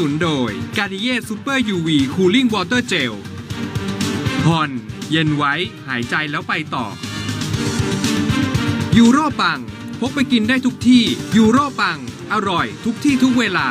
นุนโดย g a r d i e r Super UV Cooling Water Gel ฮอนเย็นไว้หายใจแล้วไปต่อ ยูโรปัง พกไปกินได้ทุกที่ ยูโรปัง อร่อยทุกที่ทุกเวลา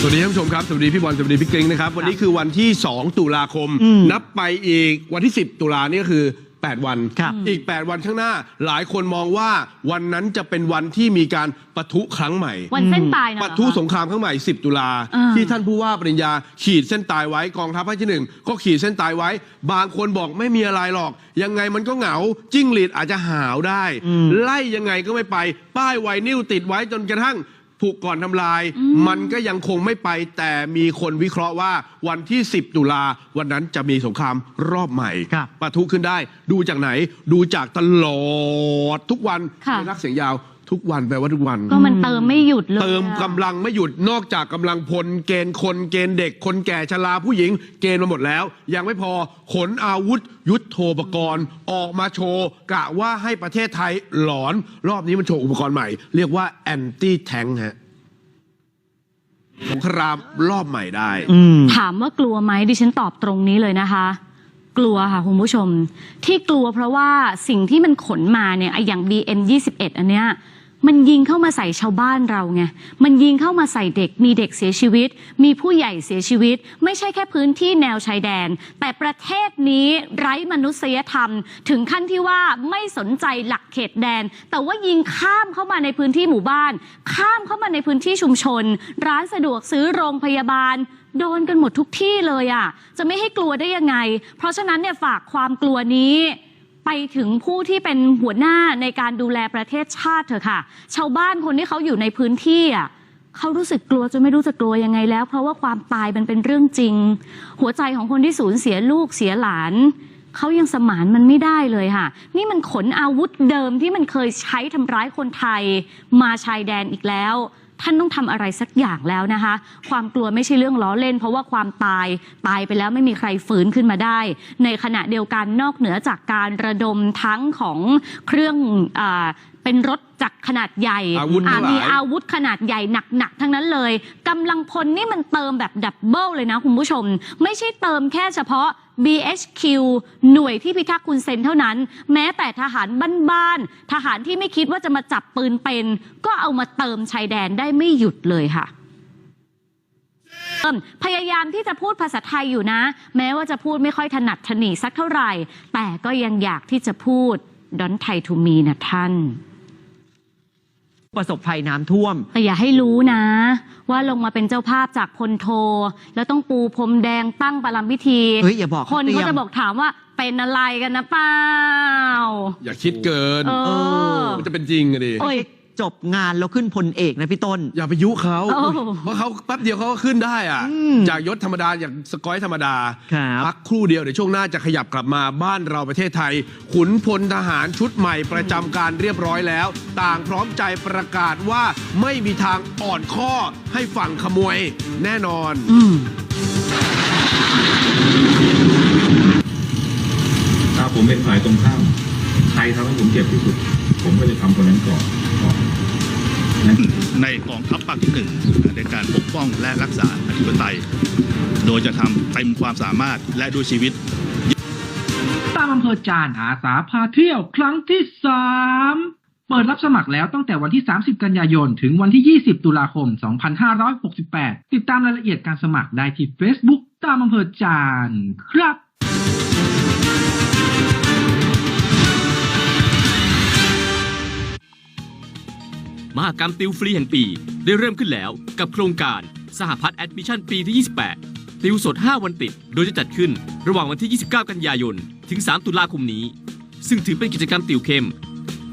สวัสดีท่านผู้ชมครับ สวัสดีพี่บอลสวัสดีพี่กริงนะครับ วันนี้คือวันที่ 2 ตุลาคมอืมนับไปอีกวันที่ 10 ตุลานี่ก็คือ 8 วันครับอีก 8 วันข้างหน้า หลายคนมองว่าวันนั้นจะเป็นวันที่มีการปะทุครั้งใหม่ วันเส้นตายนะเหรอปะทุสงครามครั้งใหม่ 10 ตุลาอ่าที่ท่านผู้ว่าปริญญาขีดเส้นตายไว้กองทัพภาคที่หนึ่งก็ขีดเส้นตายไว้ บางคนบอกไม่มีอะไรหรอก ยังไงมันก็เหงาจิ้งหรีดอาจจะหาวได้อืมไล่ยังไงก็ไม่ไป ป้ายไวนิวติดไว้จนกระทั่ง ผูกก่อนทำลาย มันก็ยังคงไม่ไป แต่มีคนวิเคราะห์ว่าวันที่ 10 ตุลาวันนั้นจะมีสงครามรอบใหม่ครับปะทุขึ้นได้ ดูจากไหน ดูจากตลอดทุกวันค่ะ ไม่รักเสียงยาว ทุกวันแปลว่าทุกวัน ก็มันเติมไม่หยุดเลยเติมอะ กำลังไม่หยุดนอกจากกำลังพลเกณฑ์คนเกณฑ์เด็กคนแก่ชราผู้หญิง เกณฑ์มาหมดแล้ว ยังไม่พอขนอาวุธ ยุทโธปกรณ์ ออกมาโชว์กะว่าให้ประเทศไทยหลอน รอบนี้มันโชว์อุปกรณ์ใหม่ เรียกว่าแอนตี้แทงฮะส งครามรอบใหม่ได้อืมถามว่ากลัวไหมดิฉันตอบตรงนี้เลยนะคะ กลัวค่ะคุณผู้ชม ที่กลัวเพราะว่าสิ่งที่มันขนมาเนี่ยไอ้อย่าง BM 21 อันเนี้ย มันยิงเข้ามาใส่ชาวบ้านเราไง มันยิงเข้ามาใส่เด็ก มีเด็กเสียชีวิต มีผู้ใหญ่เสียชีวิต ไม่ใช่แค่พื้นที่แนวชายแดน แต่ประเทศนี้ไร้มนุษยธรรม ถึงขั้นที่ว่าไม่สนใจหลักเขตแดน แต่ว่ายิงข้ามเข้ามาในพื้นที่หมู่บ้าน ข้ามเข้ามาในพื้นที่ชุมชน ร้านสะดวกซื้อโรงพยาบาลโดนกันหมดทุกที่เลยอะ จะไม่ให้กลัวได้ยังไง เพราะฉะนั้นเนี่ยฝากความกลัวนี้ ไปถึงผู้ที่เป็นหัวหน้าในการดูแลประเทศชาติเถอะค่ะ ชาวบ้านคนที่เขาอยู่ในพื้นที่อะเขารู้สึกกลัวจนไม่รู้จะกลัวยังไงแล้ว เพราะว่าความตายมันเป็นเรื่องจริง หัวใจของคนที่สูญเสียลูกเสียหลานเขายังสมานมันไม่ได้เลยค่ะ นี่มันขนอาวุธเดิมที่มันเคยใช้ทำร้ายคนไทย มาชายแดนอีกแล้ว ท่านต้องทำอะไรสักอย่างแล้วนะคะ ความกลัวไม่ใช่เรื่องล้อเล่น เพราะว่าความตายตายไปแล้วไม่มีใครฟื้นขึ้นมาได้ ในขณะเดียวกันนอกเหนือจากการระดมทั้งของเครื่องอ เป็นรถจักรขนาดใหญ่อาวุธทั้งหลาย มีอาวุธขนาดใหญ่หนักๆทั้งนั้นเลยกำลังพลนี่มันเติมแบบดับเบิลเลยนะคุณผู้ชม ไม่ใช่เติมแค่เฉพาะ BHQ หน่วยที่พิทักษ์คุณเซนเท่านั้น แม้แต่ทหารบ้านๆทหารที่ไม่คิดว่าจะมาจับปืนเป็น ก็เอามาเติมชายแดนได้ไม่หยุดเลยค่ะพยายามที่จะพูดภาษาไทยอยู่นะ แม้ว่าจะพูดไม่ค่อยถนัดถนีสักเท่าไหร่ แต่ก็ยังอยากที่จะพูดดอนไททูมีนะท่าน ประสบภัยน้ำท่วม แต่อย่าให้รู้นะ ว่าลงมาเป็นเจ้าภาพจากพลโท แล้วต้องปูพรมแดงตั้งประลำพิธีเฮ้ยอย่าบอกคนเขาเตรีก็ยม จะบอกถามว่าเป็นอะไรกันนะเปล่าอย่าคิดเกิน เออ มันจะเป็นจริงอะดิ โอ้ย จบงานแล้วขึ้นพลเอกนะพี่ต้น อย่าไปยุเขาโอ้เพราะเขาแป๊บเดียวเขาก็ขึ้นได้อะอืมจากยศธรรมดาอย่างสกอยธรรมดาครับพักครู่เดียวเดี๋ยวช่วงหน้าจะขยับกลับมาบ้านเราประเทศไทย ขุนพลทหารชุดใหม่ประจำการเรียบร้อยแล้ว ต่างพร้อมใจประกาศว่าไม่มีทางอ่อนข้อให้ฝั่งขโมยแน่นอน อืม ถ้าผมเป็นฝ่ายตรงข้ามใครทำให้ผมเจ็บที่สุด ผมก็จะทำคนนั้นก่อนก่อนนะ ในกองทัพภาคที่หนึ่งในการปกป้องและรักษาอธิปไตย โดยจะทำเต็มความสามารถและด้วยชีวิต ตามอำเภอจานอาสาพาเที่ยวครั้งที่3เปิดรับสมัครแล้วตั้งแต่วันที่ 30 กันยายน ถึงวันที่ 20 ตุลาคม 2568 ติดตามรายละเอียดการสมัครได้ที่ Facebook ตามอำเภอจานครับ มหกรรมติวฟรีแห่งปี ได้เริ่มขึ้นแล้วกับโครงการสหพัฒน์แอดมิชชั่นปีที่ 28 ติวสด 5 วันติด โดยจะจัดขึ้นระหว่างวันที่ 29 กันยายน ถึง 3 ตุลาคมนี้ ซึ่งถือเป็นกิจกรรมติวเข้ม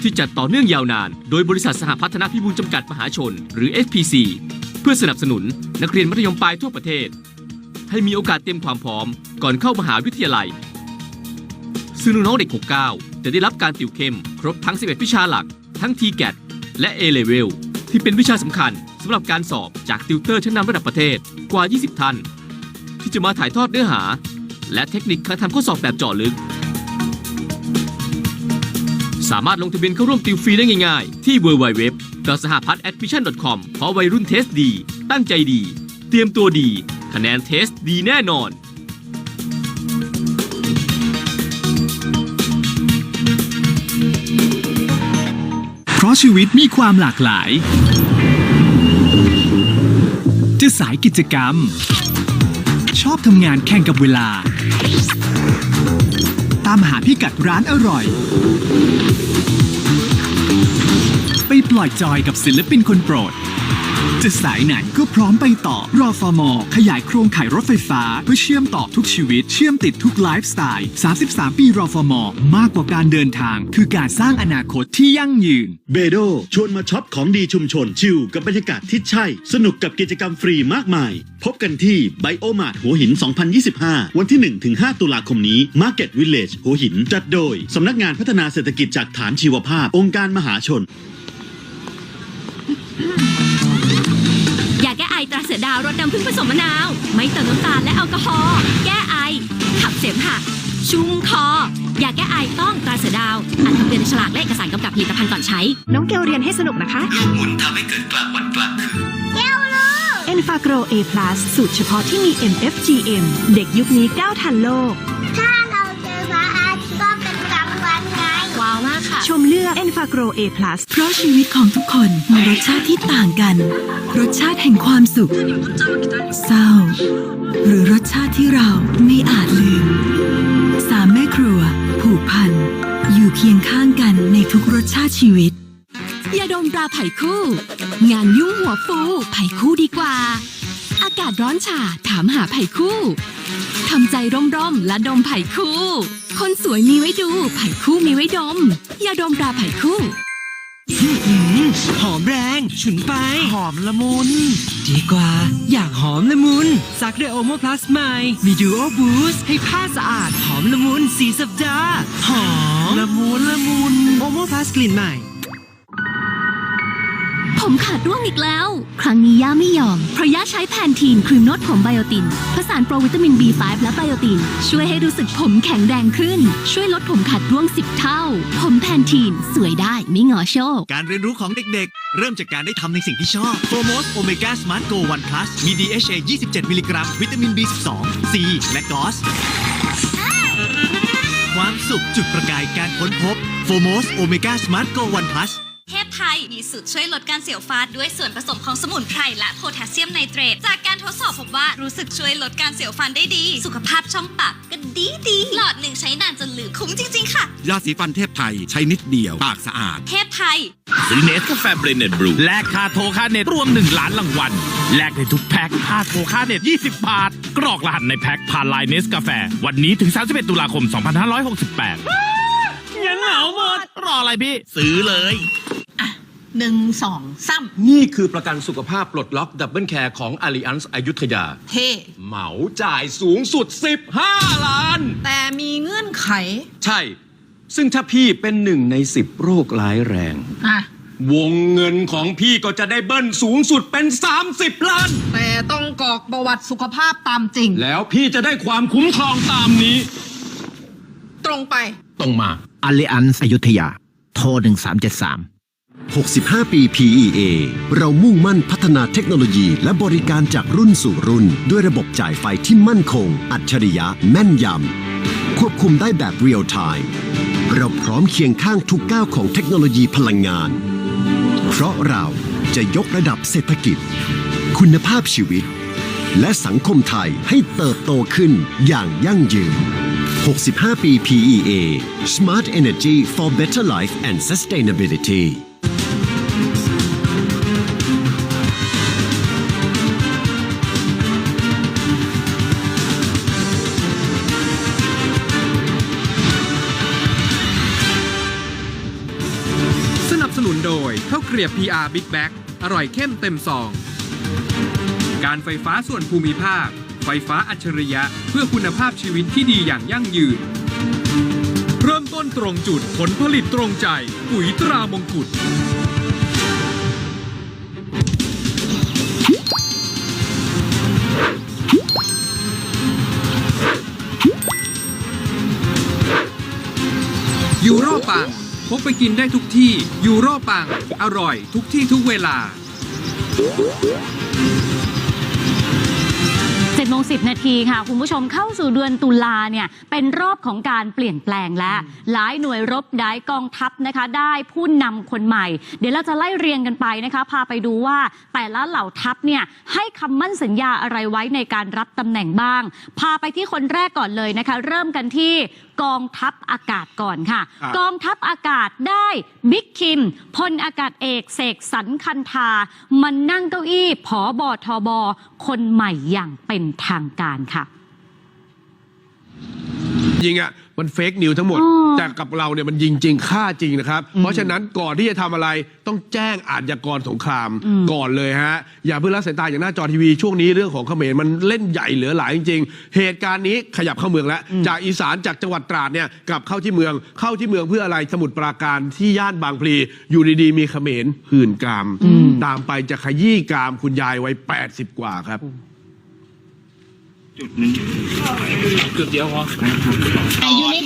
ที่จัดต่อเนื่องยาวนาน โดยบริษัทสหพัฒนพิบูลจำกัดมหาชน หรือ SPC เพื่อสนับสนุนนักเรียนมัธยมปลายทั่วประเทศ ให้มีโอกาสเตรียมความพร้อมก่อนเข้ามหาวิทยาลัย ซึ่งน้องๆเด็ก 69 จะได้รับการติวเข้ม ครบทั้ง 11 วิชาหลัก ทั้ง TGAT แและ A-Level ที่เป็นวิชาสำคัญสำหรับการสอบจากติวเตอร์ชั้นนำระดับประเทศกว่า 20 ท่าน ที่จะมาถ่ายทอดเนื้อหา และเทคนิคการทำข้อสอบแบบเจาะลึก สามารถลงทะเบียนเข้าร่วมติวฟรีได้ง่ายๆ ที่ www สหพัฒน์ admission com เพราะวัยรุ่นเทสดี ตั้งใจดี เตรียมตัวดี คะแนนเทสดีแน่นอนะชีวิตมีความหลากหลาย จะสายกิจกรรม ชอบทำงานแข่งกับเวลา ตามหาพิกัดร้านอร่อย ไปปล่อยจอยกับศิลปินคนโปรด จะสายไหนก็พร้อมไปต่อรอฟอมอขยายโครงข่ายรถไฟฟ้า เพื่อเชื่อมต่อทุกชีวิต เชื่อมติดทุกไลฟ์สไตล์ 33 ปีรอฟอมอมากกว่าการเดินทาง คือการสร้างอนาคตที่ยั่งยืน เบโดชวนมาช็อปของดีชุมชน ชิลกับบรรยากาศที่ใช่ สนุกกับกิจกรรมฟรีมากมาย พบกันที่ไบโอมาร์ทหัวหิน 2025 วันที่ 1-5 ตุลาคมนี้ Market Village หัวหิน จัดโดยสำนักงานพัฒนาเศรษฐกิจจากฐานชีวภาพ องค์การมหาชนาเสือดาวรสน้ำผึ้งผสมมะนาว ไม่เติมน้ำตาลและแอลกอฮอล์แก้ไอ ขับเสมหะชุ่มคอยาแก้ไอต้องตราเสือดาวอ่านคำเตือนในฉลากและเอกสารกำกับผลิตภัณฑ์ก่อนใช้ น้องเกลเรียนให้สนุกนะคะหมุนทำให้เกิดกลางวันกลางคืนเอ็นฟาโกรเอพลัสสูตรเฉพาะที่มี MFGM เด็กยุคนี้ก้าวทันโลก ชมเลือกเอ็นฟาโกรเอพลัสเพราะชีวิตของทุกคนมีรสชาติที่ต่างกัน รสชาติแห่งความสุข เศร้า หรือรสชาติที่เราไม่อาจลืม สามแม่ครัว ผูกพัน อยู่เคียงข้างกันในทุกรสชาติชีวิตยาดมปลาไผ่คู่ งานยุ่งหัวฟูไผ่คู่ดีกว่า อากาศร้อนฉ่าถามหาไผ่คู่ทำใจร่มๆและดมไผ่คู่ คนสวยมีไว้ดู ไผ่คู่มีไว้ดม ยาดมปลาไผ่คู่ หอมแรงฉุนไป หอมละมุน ดีกว่า อยากหอมละมุนซักด้วยโอโมพลัสใหม่ มีดูโอบูสให้ผ้าสะอาด หอมละมุนสีสัปดาห์ หอมละมุนละมุนโอโมพลัสกลิ่นใหม่ ผมขาดร่วงอีกแล้ว ครั้งนี้ย่าไม่ยอม เพราะย่าใช้แพนทีนครีมนวดผมไบโอติน ผสานโปรวิตามิน B5 และไบโอติน ช่วยให้รู้สึกผมแข็งแรงขึ้น ช่วยลดผมขาดร่วง 10 เท่า ผมแพนทีน สวยได้ไม่งอโชค การเรียนรู้ของเด็กๆ เริ่มจากการได้ทำในสิ่งที่ชอบโฟโมสโอเมก้าสมาร์ทโกวันพลัสมี DHA 27 มิลลิกรัม วิตามิน B12 C และกอสความสุขจุดประกายการค้นพบโฟโมสโอเมก้าสมาร์ทโกวันพลัส เทพไทยมีสูตรช่วยลดการเสียวฟาดด้วยส่วนผสมของสมุนไพรและโพแทสเซียมไนเตรตจากการทดสอบพบว่ารู้สึกช่วยลดการเสียวฟันได้ดี สุขภาพช่องปากก็ดีดีหลอดหนึ่งใช้นานจนลืมคุ้มจริง ๆ ค่ะ ยาสีฟันเทพไทยใช้นิดเดียว ปากสะอาด เทพไทยซื้อเนสกาแฟเบรนเน็ตบรูแลกคาโทคาเน็ตรวม 1 ล้านรางวัลแลกในทุกแพ็คคาโทคาเน็ต 20 บาท กรอกรหัสในแพ็คผ่านไลน์เนสกาแฟ วันนี้ถึง 31 ตุลาคม 2568ยังเหงาหมดรออะไรพี่ ซื้อเลย หนึ่งสองสามนี่คือประกันสุขภาพปลดล็อกดับเบิลแคร์ของ Allianz อยุธยาเท่เหมาจ่ายสูงสุด 15 ล้าน แต่มีเงื่อนไขใช่ ซึ่งถ้าพี่เป็นหนึ่งใน 10 โรคร้ายแรง อะวงเงินของพี่ก็จะได้เบิ้ลสูงสุดเป็น 30 ล้าน แต่ต้องกรอกประวัติสุขภาพตามจริง แล้วพี่จะได้ความคุ้มครองตามนี้ ตรงไป ตรงมา a l l i a n z อยุธยา โทร 1373 65 ปี PEA เรามุ่งมั่นพัฒนาเทคโนโลยีและบริการจากรุ่นสู่รุ่น ด้วยระบบจ่ายไฟที่มั่นคง อัจฉริยะแม่นยำ ควบคุมได้แบบเรียลไทม์เราพร้อมเคียงข้างทุกก้าวของเทคโนโลยีพลังงาน เพราะเราจะยกระดับเศรษฐกิจ คุณภาพชีวิต และสังคมไทยให้เติบโตขึ้นอย่างยั่งยืน 65 ปี PEA Smart Energy for Better Life and Sustainability เกลียบ PR Big Bag อร่อยเข้มเต็มซอง การไฟฟ้าส่วนภูมิภาค ไฟฟ้าอัจฉริยะเพื่อคุณภาพชีวิตที่ดีอย่างยั่งยืน เริ่มต้นตรงจุดผลผลิตตรงใจ ปุ๋ยตรามงกุฎ พกไปกินได้ทุกที่ ยูโรปัง อร่อยทุกที่ทุกเวลา7โมง10 นาทีค่ะ คุณผู้ชมเข้าสู่เดือนตุลาเนี่ย เป็นรอบของการเปลี่ยนแปลงและหลายหน่วยรบได้กองทัพนะคะ ได้ผู้นำคนใหม่ เดี๋ยวเราจะไล่เรียงกันไปนะคะ พาไปดูว่าแต่ละเหล่าทัพเนี่ยให้คำมั่นสัญญาอะไรไว้ในการรับตำแหน่งบ้าง พาไปที่คนแรกก่อนเลยนะคะ เริ่มกันที่ กองทัพอากาศก่อนค่ะครับกองทัพอากาศได้บิ๊กคิมพลอากาศเอกเสกสรรคันธามันนั่งเก้าอี้ผอบอทบคนใหม่อย่างเป็นทางการค่ะ ยิงอะมันเฟกนิวทั้งหมดอ๋อแต่กับเราเนี่ยมันยิงจริงฆ่าจริงนะครับ เพราะฉะนั้นก่อนที่จะทำอะไรต้องแจ้งอาชญากรสงครามก่อนเลยฮะ อย่าเพิ่งละสายตาอย่างหน้าจอทีวีช่วงนี้เรื่องของเขมรมันเล่นใหญ่เหลือหลายจริงๆ เหตุการณ์นี้ขยับเข้าเมืองแล้ว จากอีสานจากจังหวัดตราดเนี่ยกลับเข้าที่เมืองเข้าที่เมืองเพื่ออะไรสมุทรปราการที่ย่านบางพลีอยู่ดีๆมีเขมรหื่นกาม ตามไปจะขยี้กามคุณยายวัย80 กว่าครับ อยู่ใน